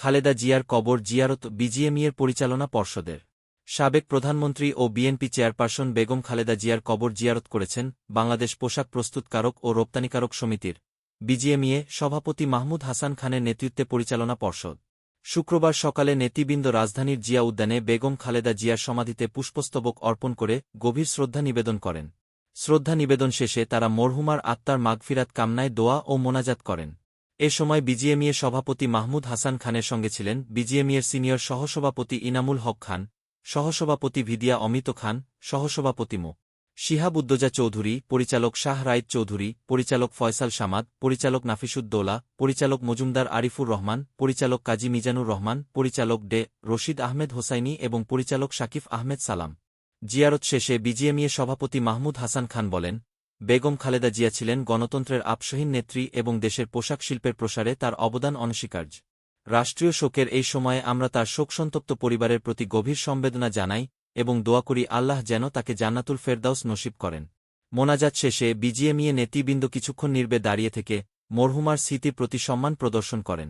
খালেদা জিয়ার কবর জিয়ারত বিজিএমইয়ের পরিচালনা পর্ষদের। সাবেক প্রধানমন্ত্রী ও বিএনপি চেয়ারপারসন বেগম খালেদা জিয়ার কবর জিয়ারত করেছেন বাংলাদেশ পোশাক প্রস্তুতকারক ও রপ্তানিকারক সমিতির। বিজিএমইএ সভাপতি মাহমুদ হাসান খানের নেতৃত্বে পরিচালনা পর্ষদ। শুক্রবার সকালে নেতৃবৃন্দ রাজধানীর জিয়া উদ্যানে বেগম খালেদা জিয়ার সমাধিতে পুষ্পস্তবক অর্পণ করে গভীর শ্রদ্ধা নিবেদন করেন। শ্রদ্ধা নিবেদন শেষে তারা মরহুমার আত্মার মাগফিরাত কামনায় দোয়া ও মোনাজাত করেন। এ সময় বিজিএমইএ সভাপতি মাহমুদ হাসান খানের সঙ্গে ছিলেন বিজিএমইএর সিনিয়র সহসভাপতি ইনামুল হক খান, সহসভাপতি ভিদিয়া অমিত খান, সহসভাপতি মো. শিহাব উদ্দোজা চৌধুরী, পরিচালক শাহ রাইদ চৌধুরী, পরিচালক ফয়সাল সামাদ, পরিচালক নাফিসুদ্দৌলা পরিচালক মজুমদার আরিফুর রহমান, পরিচালক কাজী মিজানুর রহমান, পরিচালক ডে রশিদ আহমেদ হোসাইনি এবং পরিচালক শাকিফ আহমেদ সালাম। জিয়ারত শেষে বিজিএমইএ সভাপতি মাহমুদ হাসান খান বলেন বেগম খালেদা জিয়া ছিলেন গণতন্ত্রের আপসহীন নেত্রী এবং দেশের পোশাক শিল্পের প্রসারে তার অবদান অনস্বীকার্য। রাষ্ট্রীয় শোকের এই সময়ে আমরা তার শোকসন্তপ্ত পরিবারের প্রতি গভীর সম্বেদনা জানাই এবং দোয়া করি আল্লাহ যেন তাকে জান্নাতুল ফেরদাউস নসিব করেন। মোনাজাত শেষে বিজিএমইএ নেতৃবৃন্দ কিছুক্ষণ নির্বে দাঁড়িয়ে থেকে মরহুমার স্মৃতির প্রতি সম্মান প্রদর্শন করেন।